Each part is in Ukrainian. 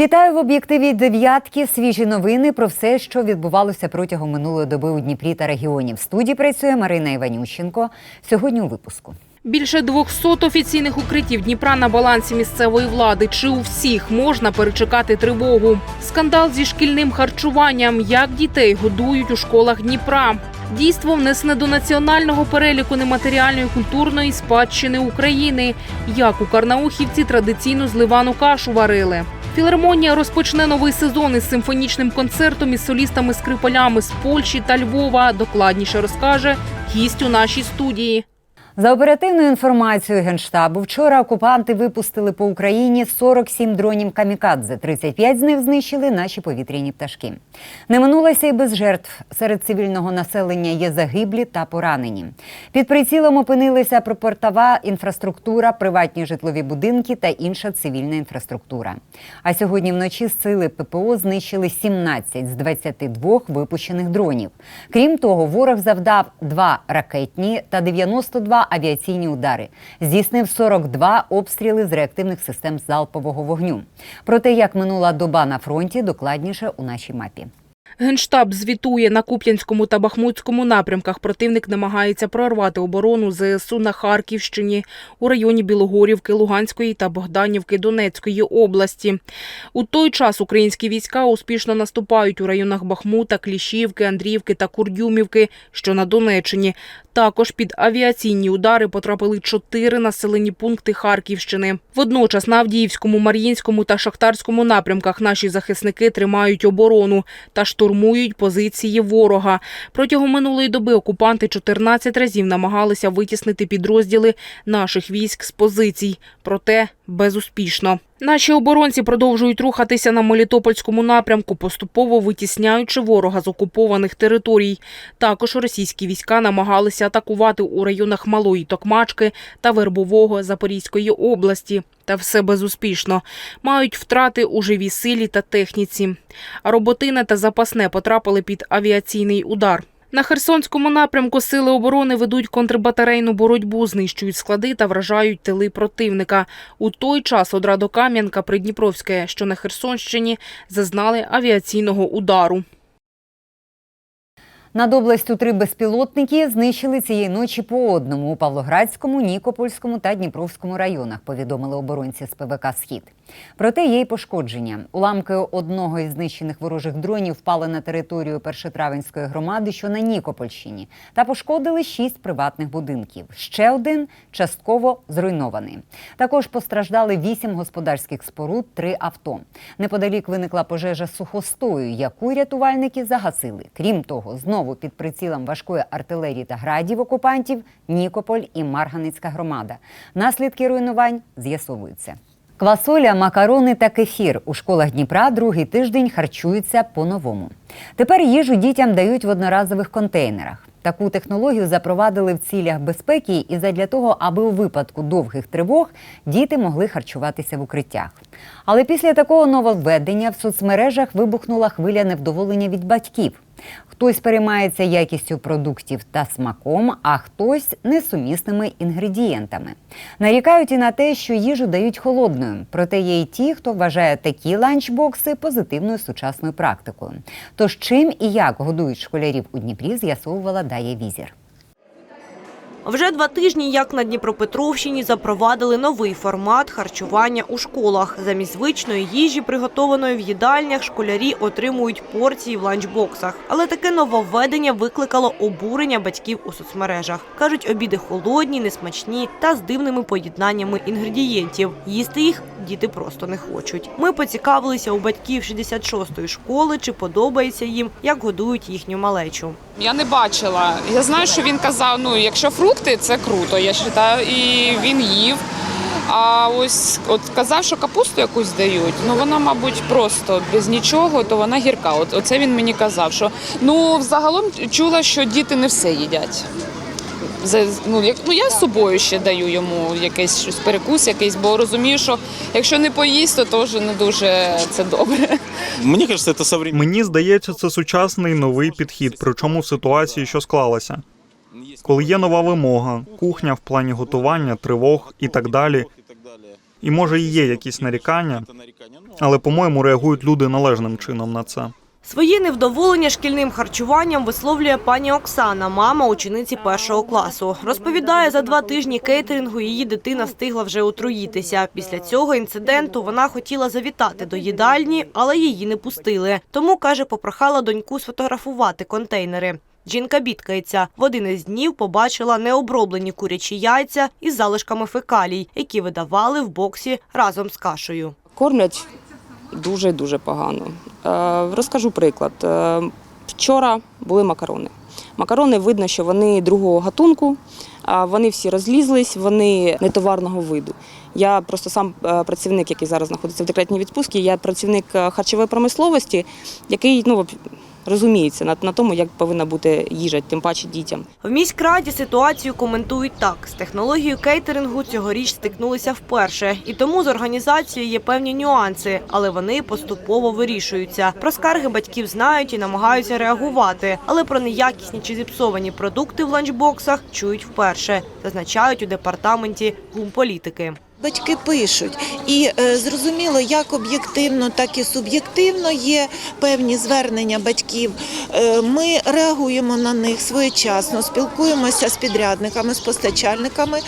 Вітаю в об'єктиві дев'ятки. Свіжі новини про все, що відбувалося протягом минулої доби у Дніпрі та регіоні. В студії працює Марина Іванющенко. Сьогодні у випуску. Більше 200 офіційних укриттів Дніпра на балансі місцевої влади. Чи у всіх можна перечекати тривогу? Скандал зі шкільним харчуванням. Як дітей годують у школах Дніпра? Дійство внесене до національного переліку нематеріальної культурної спадщини України. Як у Карнаухівці традиційну зливану кашу варили. Філармонія розпочне новий сезон із симфонічним концертом із солістами-скрипалями з Польщі та Львова. Докладніше розкаже гість у нашій студії. За оперативною інформацією Генштабу, вчора окупанти випустили по Україні 47 дронів камікадзе. 35 з них знищили наші повітряні пташки. Не минулося й без жертв. Серед цивільного населення є загиблі та поранені. Під прицілом опинилися припортова інфраструктура, приватні житлові будинки та інша цивільна інфраструктура. А сьогодні вночі сили ППО знищили 17 з 22 випущених дронів. Крім того, ворог завдав два ракетні та 92 авіаційні удари. Здійснив 42 обстріли з реактивних систем залпового вогню. Про те, як минула доба на фронті, докладніше у нашій мапі. Генштаб звітує на Куп'янському та Бахмутському напрямках. Противник намагається прорвати оборону ЗСУ на Харківщині у районі Білогорівки, Луганської та Богданівки Донецької області. У той час українські війська успішно наступають у районах Бахмута, Кліщівки, Андріївки та Курдюмівки, що на Донеччині. Також під авіаційні удари потрапили чотири населені пункти Харківщини. Водночас на Авдіївському, Мар'їнському та Шахтарському напрямках наші захисники тримають оборону та штурмують позиції ворога. Протягом минулої доби окупанти 14 разів намагалися витіснити підрозділи наших військ з позицій, проте безуспішно. Наші оборонці продовжують рухатися на Мелітопольському напрямку, поступово витісняючи ворога з окупованих територій. Також російські війська намагалися атакувати у районах Малої Токмачки та Вербового Запорізької області. Та все безуспішно. Мають втрати у живій силі та техніці. А роботине та запасне потрапили під авіаційний удар. На Херсонському напрямку сили оборони ведуть контрбатарейну боротьбу, знищують склади та вражають тили противника. У той час Одрадокам'янка Придніпровське, що на Херсонщині, зазнали авіаційного удару. Над областю три безпілотники знищили цієї ночі по одному у Павлоградському, Нікопольському та Дніпровському районах, повідомили оборонці з ПВК Схід. Проте є й пошкодження. Уламки одного із знищених ворожих дронів впали на територію Першотравенської громади, що на Нікопольщині, та пошкодили шість приватних будинків. Ще один частково зруйнований. Також постраждали вісім господарських споруд, три авто. Неподалік виникла пожежа сухостою, яку рятувальники загасили. Крім того, знову під прицілом важкої артилерії та градів окупантів Нікополь і Марганецька громада. Наслідки руйнувань з'ясовуються. Квасоля, макарони та кефір у школах Дніпра другий тиждень харчуються по-новому. Тепер їжу дітям дають в одноразових контейнерах. Таку технологію запровадили в цілях безпеки і задля того, аби у випадку довгих тривог діти могли харчуватися в укриттях. Але після такого нововведення в соцмережах вибухнула хвиля невдоволення від батьків. Хтось переймається якістю продуктів та смаком, а хтось несумісними інгредієнтами. Нарікають і на те, що їжу дають холодною. Проте є й ті, хто вважає такі ланчбокси позитивною сучасною практикою. Тож чим і як годують школярів у Дніпрі, з'ясовувала Дая Візір. Вже два тижні, як на Дніпропетровщині, запровадили новий формат харчування у школах. Замість звичної їжі, приготованої в їдальнях, школярі отримують порції в ланчбоксах. Але таке нововведення викликало обурення батьків у соцмережах. Кажуть, обіди холодні, несмачні та з дивними поєднаннями інгредієнтів. Їсти їх діти просто не хочуть. Ми поцікавилися у батьків 66-ї школи, чи подобається їм, як годують їхню малечу. Я не бачила. Я знаю, що він казав, ну якщо фрукти, це круто, я вважаю, і він їв. А ось от казав, що капусту якусь дають. Ну вона, мабуть, просто без нічого, то вона гірка. От оце він мені казав. Що ну взагалом чула, що діти не все їдять. За- Ну, як, ну я з собою ще даю йому якийсь щось перекус, якийсь, бо розумію, що якщо не поїсть, то теж не дуже це добре. Мне кажется, это современный. Мені здається, це сучасний новий підхід, причому в ситуації, що склалася. Коли є нова вимога, кухня в плані готування, тривог і так далі, І може і є якісь нарікання, але по-моєму реагують люди належним чином на це. Своє невдоволення шкільним харчуванням висловлює пані Оксана, мама учениці першого класу. Розповідає, за два тижні кейтерингу її дитина встигла вже отруїтися. Після цього інциденту вона хотіла завітати до їдальні, але її не пустили. Тому, каже, попрохала доньку сфотографувати контейнери. Жінка бідкається. В один із днів побачила необроблені курячі яйця із залишками фекалій, які видавали в боксі разом з кашею. Кормлять дуже дуже погано. Е, розкажу приклад. Е, вчора були макарони. Макарони видно, що вони другого гатунку, вони всі розлізлись, вони не товарного виду. Я просто сам е, працівник, який зараз знаходиться в декретній відпустці, я працівник харчової промисловості, який ну, розуміється на, на тому, як повинна бути їжа, тим паче дітям. В міськраді ситуацію коментують так: з технологією кейтерингу цьогоріч стикнулися вперше, і тому з організацією є певні нюанси, але вони поступово вирішуються. Про скарги батьків знають і намагаються реагувати, але про неякісні чи зіпсовані продукти в ланчбоксах чують вперше, зазначають у департаменті гумполітики. Батьки пишуть, і е, зрозуміло, як об'єктивно, так і суб'єктивно є певні звернення батьків. Е, ми реагуємо на них своєчасно, спілкуємося з підрядниками, з постачальниками.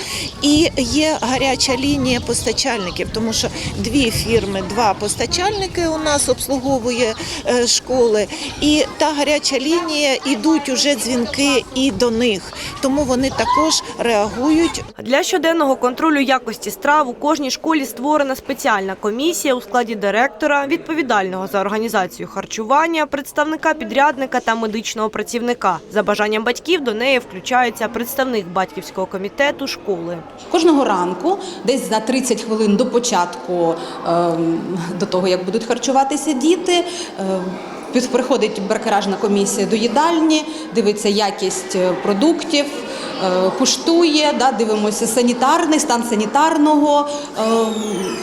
І є гаряча лінія постачальників, тому що дві фірми, два постачальники у нас обслуговує е, школи, і та гаряча лінія ідуть уже дзвінки і до них, тому вони також реагують Для щоденного контролю якості страв у кожній школі створена спеціальна комісія у складі директора, відповідального за організацію харчування, представника підрядника та медичного працівника. За бажанням батьків до неї включається представник батьківського комітету школи. Кожного ранку, десь за 30 хвилин до початку, ем, до того як будуть харчуватися діти. ем, Приходить бракеражна комісія до їдальні, дивиться якість е, продуктів, куштує, да, дивимося санітарний стан санітарного, ем,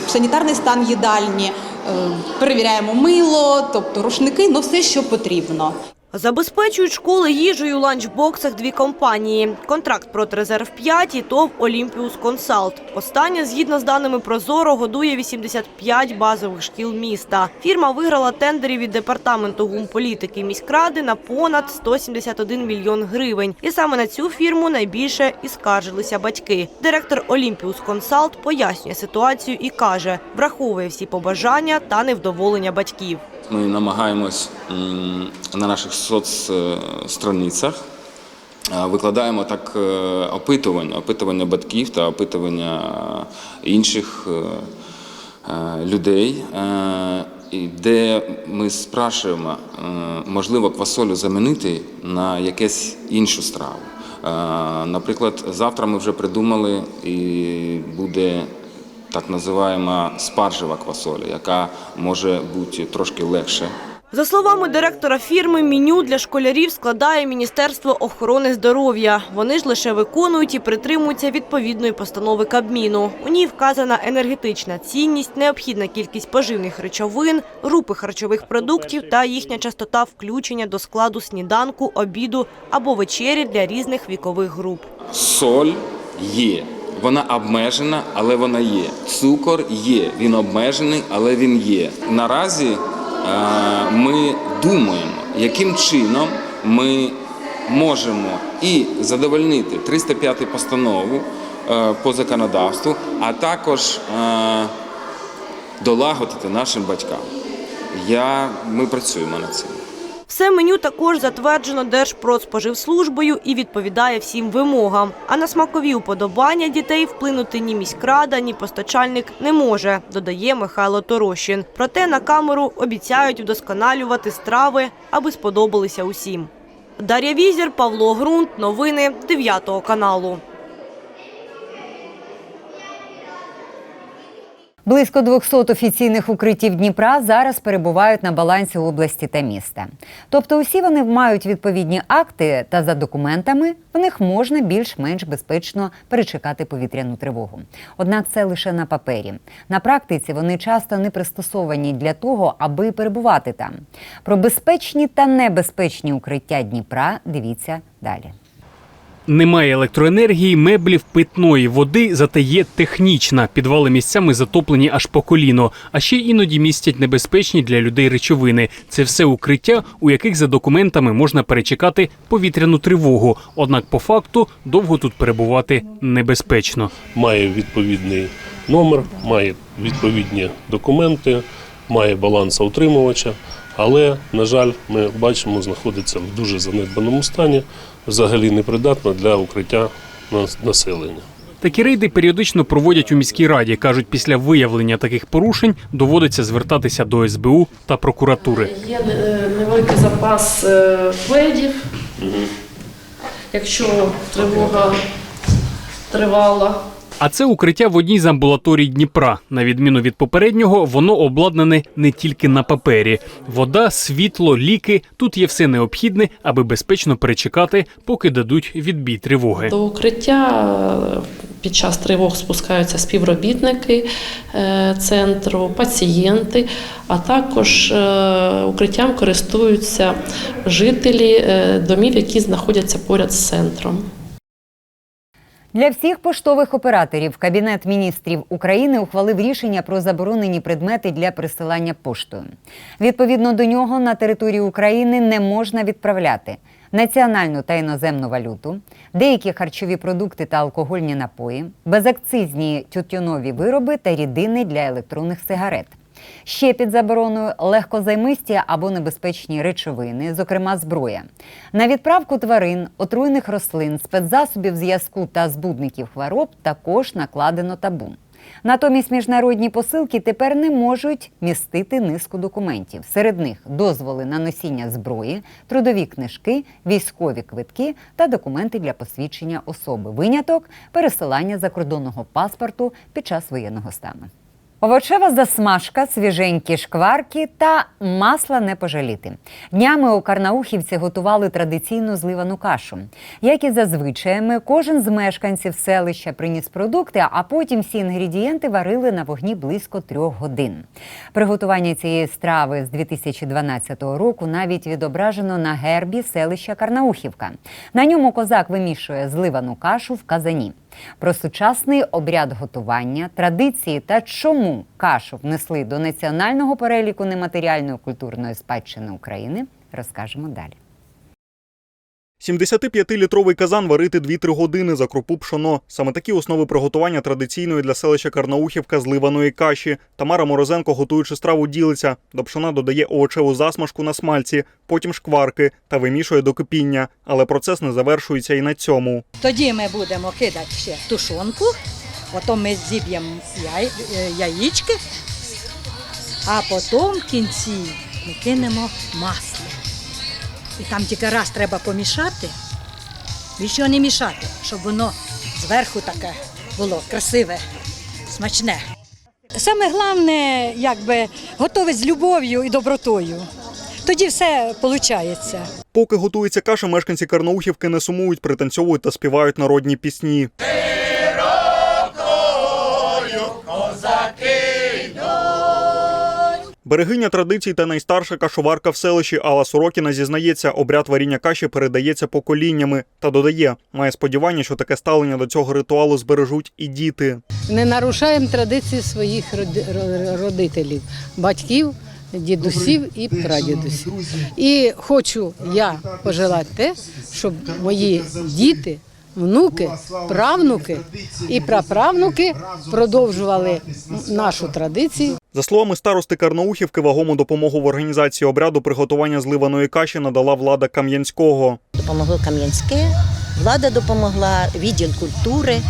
санітарний стан їдальні, ем, перевіряємо мило, тобто рушники, ну все, що потрібно. Забезпечують школи їжею у ланчбоксах дві компанії. Контракт «Протрезерв 5» і ТОВ «Олімпіус Консалт». Остання, згідно з даними Прозоро, годує 85 базових шкіл міста. Фірма виграла тендери від Департаменту гумполітики міськради на понад 171 мільйон гривень. І саме на цю фірму найбільше і скаржилися батьки. Директор «Олімпіус Консалт» пояснює ситуацію і каже, враховує всі побажання та невдоволення батьків. Ми намагаємось на наших соцстраницях викладаємо так е, опитування, опитування батьків та опитування інших е, е, людей, де ми спрашуємо, можливо, квасолю замінити на якусь іншу страву. Е, Наприклад, завтра ми вже придумали і буде так називаємо спаржева квасоля, яка може бути трошки легше. За словами директора фірми, меню для школярів складає Міністерство охорони здоров'я. Вони ж лише виконують і притримуються відповідної постанови Кабміну. У ній вказана енергетична цінність, необхідна кількість поживних речовин, групи харчових продуктів та їхня частота включення до складу сніданку, обіду або вечері для різних вікових груп. Соль є. Вона обмежена, але вона є. Цукор є. Він обмежений, але він є. Наразі е, ми думаємо, яким чином ми можемо і задовольнити 305 постанову е, по законодавству, а також е, долагодити нашим батькам. Я, ми працюємо над цим. Все меню також затверджено Держпродспоживслужбою і відповідає всім вимогам. А на смакові уподобання дітей вплинути ні міськрада, ні постачальник не може, додає Михайло Торощин. Проте на камеру обіцяють вдосконалювати страви, аби сподобалися усім. Дар'я Візір, Павло Грунт. Новини 9 каналу. Близько 200 офіційних укриттів Дніпра зараз перебувають на балансі області та міста. Тобто усі вони мають відповідні акти, та за документами в них можна більш-менш безпечно перечекати повітряну тривогу. Однак це лише на папері. На практиці вони часто не пристосовані для того, аби перебувати там. Про безпечні та небезпечні укриття Дніпра дивіться далі. Немає електроенергії, меблів, питної води, зате є технічна. Підвали місцями затоплені аж по коліно. А ще іноді містять небезпечні для людей речовини. Це все укриття, у яких за документами можна перечекати повітряну тривогу. Однак, по факту, довго тут перебувати небезпечно. має відповідний номер, має відповідні документи, має балансоутримувача, але, на жаль, ми бачимо, знаходиться в дуже занедбаному стані, взагалі непридатна для укриття населення. Такі рейди періодично проводять у міській раді. кажуть, після виявлення таких порушень доводиться звертатися до СБУ та прокуратури. Є е, невеликий запас е, пледів. Якщо тривога тривала, А це укриття в одній з амбулаторій Дніпра. На відміну від попереднього, воно обладнане не тільки на папері. Вода, світло, ліки тут є все необхідне, аби безпечно перечекати, поки дадуть відбій тривоги. до укриття е, під час тривог спускаються співробітники е, центру, пацієнти, а також е, укриттям користуються жителі домів, які знаходяться поряд з центром. Для всіх поштових операторів Кабінет міністрів України ухвалив рішення про заборонені предмети для присилання поштою. Відповідно до нього на територію України не можна відправляти національну та іноземну валюту, деякі харчові продукти та алкогольні напої, безакцизні тютюнові вироби та рідини для електронних сигарет. Ще під забороною легкозаймисті або небезпечні речовини, зокрема зброя. На відправку тварин, отруйних рослин, спецзасобів зв'язку та збудників хвороб також накладено табу. Натомість міжнародні посилки тепер не можуть містити низку документів. Серед них дозволи на носіння зброї, трудові книжки, військові квитки та документи для посвідчення особи. Виняток пересилання закордонного паспорту під час воєнного стану. Овочева засмажка, свіженькі шкварки та масла не пожаліти. Днями у Карнаухівці готували традиційну зливану кашу. Як і за звичаями, кожен з мешканців селища приніс продукти, а потім всі інгредієнти варили на вогні близько трьох годин. Приготування цієї страви з 2012 року навіть відображено на гербі селища Карнаухівка. На ньому козак вимішує зливану кашу в казані. Про сучасний обряд готування, традиції та чому кашу внесли до національного переліку нематеріальної культурної спадщини України, розкажемо далі. 75-літровий казан варити 2-3 години за крупу пшоно. Саме такі основи приготування традиційної для селища Карнаухівка зливаної каші. Тамара Морозенко, готуючи страву, ділиться. До пшона додає овочеву засмажку на смальці, потім шкварки та вимішує до кипіння. Але процес не завершується і на цьому. Тоді ми будемо кидати ще тушонку, потім ми зіб'ємо яй, е, яєчки, а потім в кінці ми кинемо масло. І там тільки раз треба помішати, більше не мішати, щоб воно зверху таке було красиве, смачне. Саме головне, якби готовить з любов'ю і добротою. Тоді все виходить. Поки готується каша, мешканці Карнаухівки не сумують, пританцьовують та співають народні пісні. Берегиня традицій та найстарша кашоварка в селищі Алла Сорокіна зізнається, обряд варіння каші передається поколіннями та додає, має сподівання, що таке ставлення до цього ритуалу збережуть і діти. не нарушаємо традиції своїх роди- родителів, батьків, дідусів і прадідусів. І хочу я пожелати те, щоб мої діти, внуки, правнуки і праправнуки продовжували нашу традицію. За словами старости Карнаухівки, вагому допомогу в організації обряду приготування зливаної каші надала влада Кам'янського. Допомогло Кам'янське, влада допомогла, відділ культури е,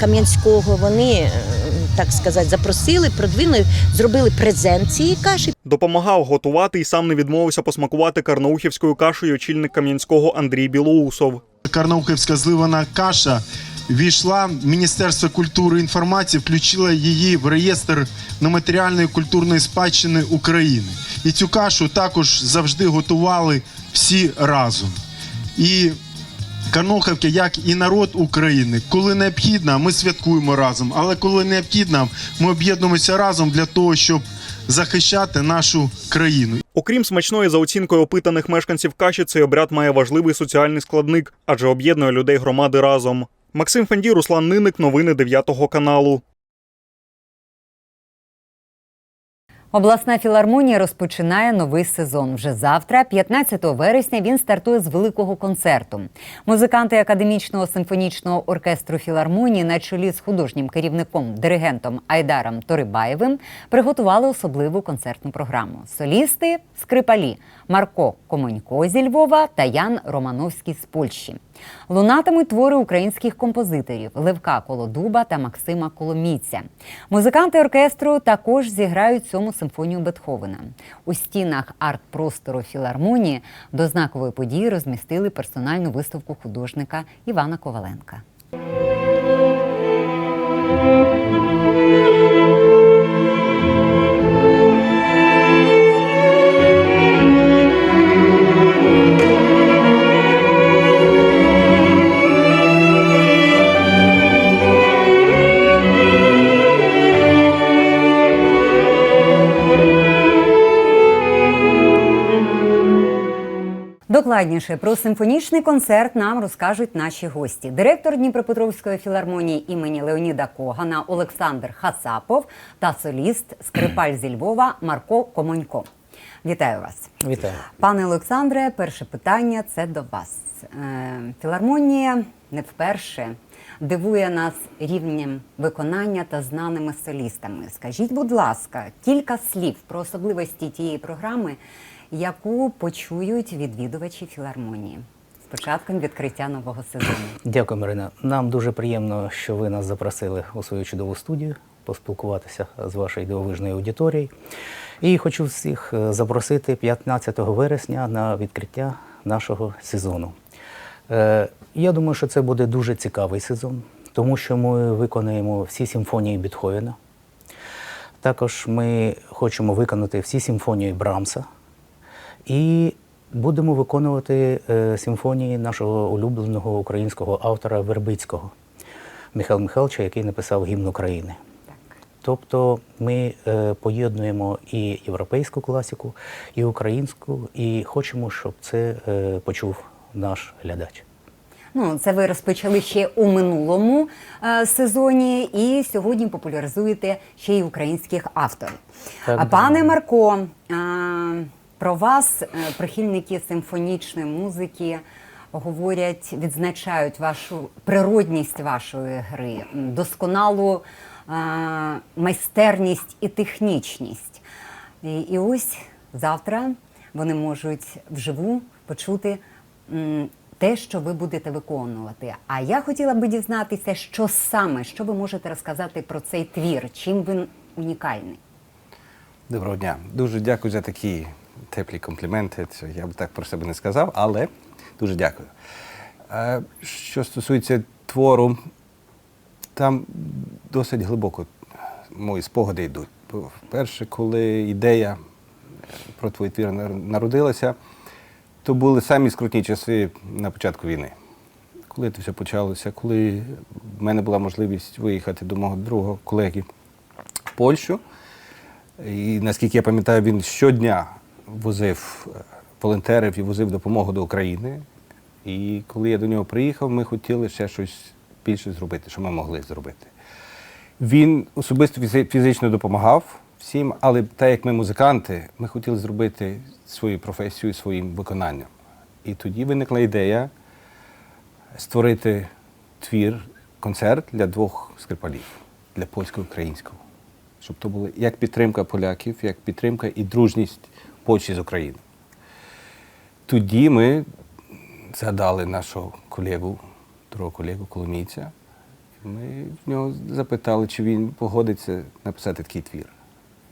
Кам'янського. Вони, е, так сказати, запросили, продвинули, зробили презент цієї каші. Допомагав готувати і сам не відмовився посмакувати карнаухівською кашею очільник Кам'янського Андрій Білоусов. Карнаухівська зливана каша війшла в Міністерство культури і інформації, включила її в реєстр нематеріальної культурної спадщини України. І цю кашу також завжди готували всі разом. І Карнаухівки, як і народ України, коли необхідно, ми святкуємо разом. Але коли необхідно, ми об'єднуємося разом для того, щоб захищати нашу країну. Окрім смачної за оцінкою опитаних мешканців каші, цей обряд має важливий соціальний складник, адже об'єднує людей громади разом. Максим Фенді, Руслан Ниник, новини 9 каналу. Обласна філармонія розпочинає новий сезон. Вже завтра, 15 вересня, він стартує з великого концерту. Музиканти академічного симфонічного оркестру філармонії на чолі з художнім керівником диригентом Айдаром Торибаєвим приготували особливу концертну програму. Солісти скрипалі Марко Комонько зі Львова та Ян Романовський з Польщі. Лунатимуть твори українських композиторів Левка Колодуба та Максима Коломійця. Музиканти оркестру також зіграють сьому симфонію Бетховена. У стінах арт-простору філармонії до знакової події розмістили персональну виставку художника Івана Коваленка. Докладніше про симфонічний концерт нам розкажуть наші гості. Директор Дніпропетровської філармонії імені Леоніда Когана Олександр Хасапов та соліст скрипаль зі Львова Марко Комонько. Вітаю вас. Вітаю. Пане Олександре, перше питання це до вас. Е, Філармонія не вперше дивує нас рівнем виконання та знаними солістами. Скажіть, будь ласка, кілька слів про особливості тієї програми, яку почують відвідувачі філармонії з початком відкриття нового сезону. Дякую, Марина. Нам дуже приємно, що ви нас запросили у свою чудову студію поспілкуватися з вашою дивовижною аудиторією. І хочу всіх е, запросити 15 вересня на відкриття нашого сезону. Е, Я думаю, що це буде дуже цікавий сезон, тому що ми виконаємо всі симфонії Бетховена. Також ми хочемо виконати всі симфонії Брамса. І будемо виконувати е, симфонії нашого улюбленого українського автора Вербицького Михайла Михайловича, який написав гімн України. Тобто ми е, поєднуємо і європейську класику, і українську, і хочемо, щоб це е, почув наш глядач. Ну, це ви розпочали ще у минулому е, сезоні, і сьогодні популяризуєте ще й українських авторів. Так, пане Марко, е, про вас е, прихильники симфонічної музики говорять, відзначають вашу природність вашої гри, досконалу е, майстерність і технічність. І, і ось завтра вони можуть вживу почути м, те, що ви будете виконувати. А я хотіла би дізнатися, що саме, що ви можете розказати про цей твір, чим він унікальний. Доброго дня. Дуже дякую за такі теплі компліменти. Я б так про себе не сказав, але дуже дякую. Е, Що стосується твору, там досить глибоко мої спогади йдуть. Бо Вперше, коли ідея про твій твір нар- народилася, то були самі скрутні часи на початку війни. Коли це все почалося, коли в мене була можливість виїхати до мого другого колеги в Польщу. І наскільки я пам'ятаю, він щодня возив е, волонтерів і возив допомогу до України. І коли я до нього приїхав, ми хотіли ще щось більше зробити, що ми могли зробити. Він особисто фізично допомагав всім, але так як ми музиканти, ми хотіли зробити свою професію своїм виконанням. І тоді виникла ідея створити твір, концерт для двох скрипалів, для польського українського, Щоб то була як підтримка поляків, як підтримка і дружність Польщі з Україною. Тоді ми згадали нашого колегу, другого колегу Коломійця. Ми в нього запитали, чи він погодиться написати такий твір.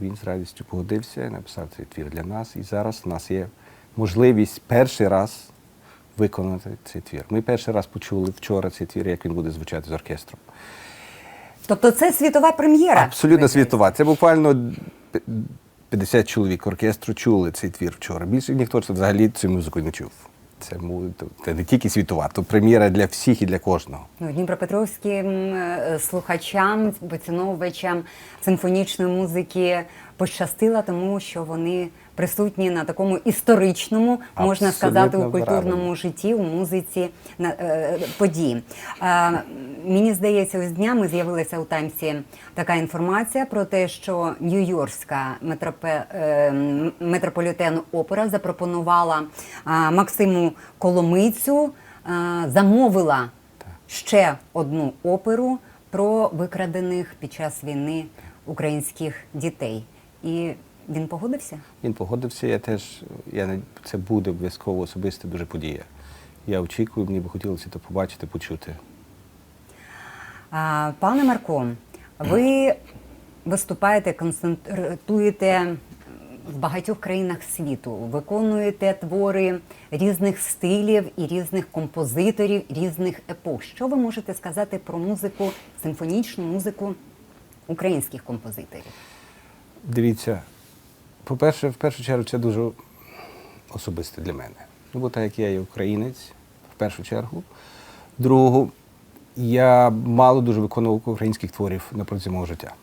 Він з радістю погодився і написав цей твір для нас. І зараз у нас є можливість перший раз виконати цей твір. Ми перший раз почули вчора цей твір, як він буде звучати з оркестром. Тобто це світова прем'єра. Абсолютно світова. Це буквально 50 чоловік оркестру чули цей твір вчора. Більше ніхто це взагалі цю музику не чув. Це, це не тільки світова, то прем'єра для всіх і для кожного. Ну, Дніпропетровським е, слухачам, поціновувачам симфонічної музики пощастила, тому що вони присутні на такому історичному, можна сказати, у культурному правильно. житті, у музиці на е, події. Е, мені здається, ось днями з'явилася у Таймсі така інформація про те, що Нью-Йоркська метропе, е, метрополітен опера запропонувала е, Максиму Коломийцю, е, замовила ще одну оперу про викрадених під час війни українських дітей. І він погодився? Він погодився, я теж, я, це буде обов'язково особиста дуже подія. Я очікую, мені би хотілося це побачити, почути. А, Пане Марко, ви виступаєте, концентруєте в багатьох країнах світу, виконуєте твори різних стилів і різних композиторів, різних епох. Що ви можете сказати про музику, симфонічну музику українських композиторів? Дивіться, по-перше, в першу чергу, це дуже особисте для мене. Ну, бо так як я є українець, в першу чергу. Другу, я мало дуже виконував українських творів на протязі мого життя.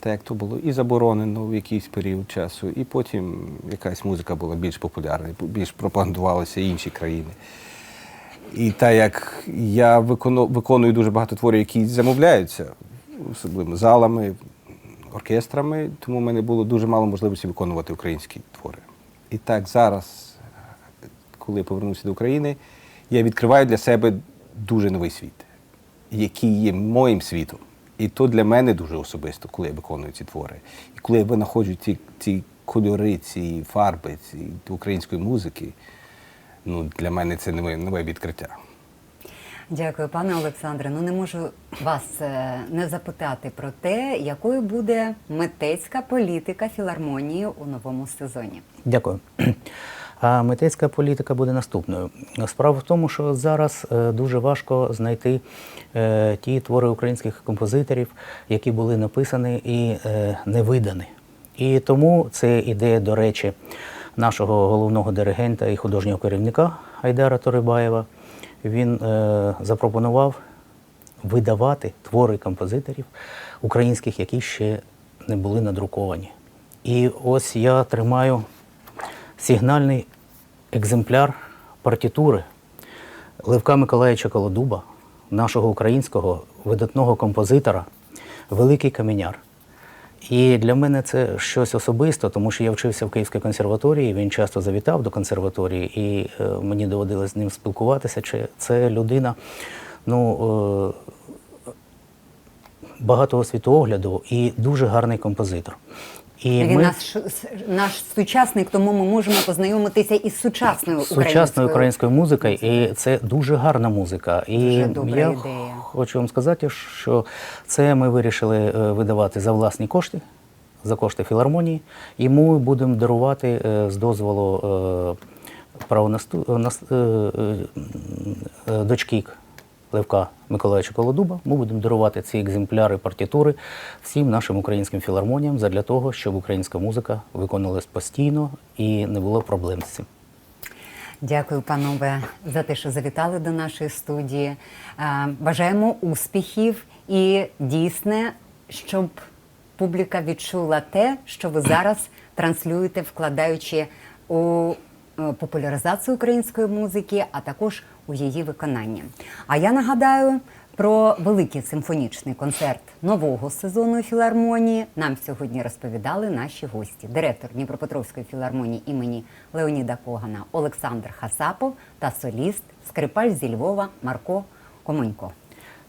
Так як то було і заборонено в якийсь період часу, і потім якась музика була більш популярна, більш пропагандувалася інші країни. І так як я виконую дуже багато творів, які замовляються, особливо залами, оркестрами, тому в мене було дуже мало можливості виконувати українські твори. І так зараз, коли я повернувся до України, я відкриваю для себе дуже новий світ, який є моїм світом. І то для мене дуже особисто, коли я виконую ці твори. І коли я винаходжу ці, ці кольори, ці фарби, ці української музики, ну, для мене це нове, нове відкриття. Дякую, пане Олександре. Ну не можу вас е, не запитати про те, якою буде митецька політика філармонії у новому сезоні. Дякую. А митецька політика буде наступною. Справа в тому, що зараз е, дуже важко знайти е, ті твори українських композиторів, які були написані і не видані. І тому це ідея, до речі, нашого головного диригента і художнього керівника Айдара Торибаєва. Він е, запропонував видавати твори композиторів українських, які ще не були надруковані. І ось я тримаю сигнальний екземпляр партитури Левка Миколаївича Колодуба, нашого українського видатного композитора, Великий Каменяр. І для мене це щось особисте, тому що я вчився в Київській консерваторії, він часто завітав до консерваторії, і е, мені доводилось з ним спілкуватися. Чи це людина, ну, е, багатого світогляду і дуже гарний композитор. І Він наш, наш сучасник, тому ми можемо познайомитися із сучасною сучасною українською. українською музикою, і це дуже гарна музика. І Дуже добра я ідея. хочу вам сказати, що це ми вирішили е, видавати за власні кошти, за кошти філармонії, і ми будемо дарувати е, з дозволу е, правонасту... нас- дочки Левка Миколаївича Колодуба. Ми будемо дарувати ці екземпляри партитури всім нашим українським філармоніям задля того, щоб українська музика виконувалась постійно і не було проблем з цим. Дякую, панове, за те, що завітали до нашої студії. Бажаємо успіхів і дійсне, щоб публіка відчула те, що ви зараз транслюєте, вкладаючи у популяризацію української музики, а також у її виконання. А я нагадаю. Про великий симфонічний концерт нового сезону філармонії нам сьогодні розповідали наші гості: директор Дніпропетровської філармонії імені Леоніда Когана Олександр Хасапов та соліст скрипаль зі Львова Марко Комонько.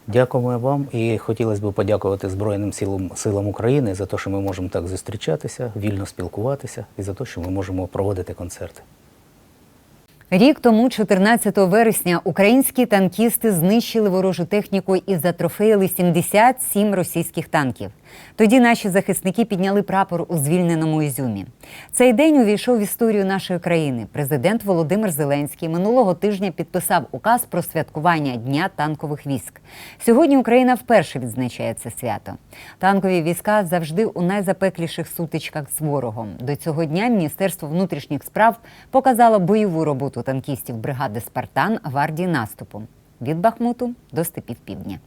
Дякуємо вам і хотілося б подякувати Збройним силам, силам України за те, що ми можемо так зустрічатися, вільно спілкуватися і за те, що ми можемо проводити концерти. Рік тому, 14 вересня, українські танкісти знищили ворожу техніку і затрофеїли 77 російських танків. Тоді наші захисники підняли прапор у звільненому Ізюмі. Цей день увійшов в історію нашої країни. Президент Володимир Зеленський минулого тижня підписав указ про святкування Дня танкових військ. Сьогодні Україна вперше відзначає це свято. Танкові війська завжди у найзапекліших сутичках з ворогом. До цього дня Міністерство внутрішніх справ показало бойову роботу танкістів бригади Спартан гвардії наступу від Бахмуту до степів півдня.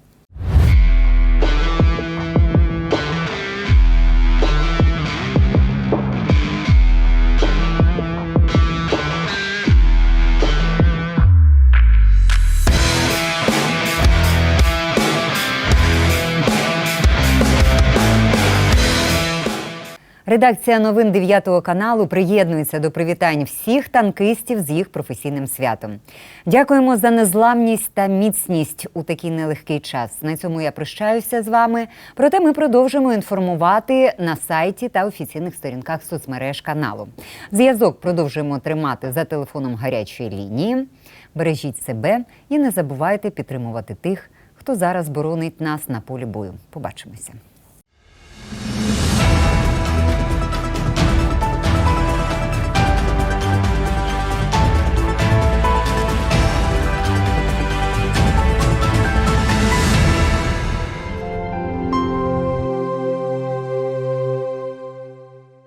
Редакція новин 9 каналу приєднується до привітань всіх танкистів з їх професійним святом. Дякуємо за незламність та міцність у такий нелегкий час. На цьому я прощаюся з вами. Проте ми продовжимо інформувати на сайті та офіційних сторінках соцмереж каналу. Зв'язок продовжуємо тримати за телефоном гарячої лінії. Бережіть себе і не забувайте підтримувати тих, хто зараз боронить нас на полі бою. Побачимося.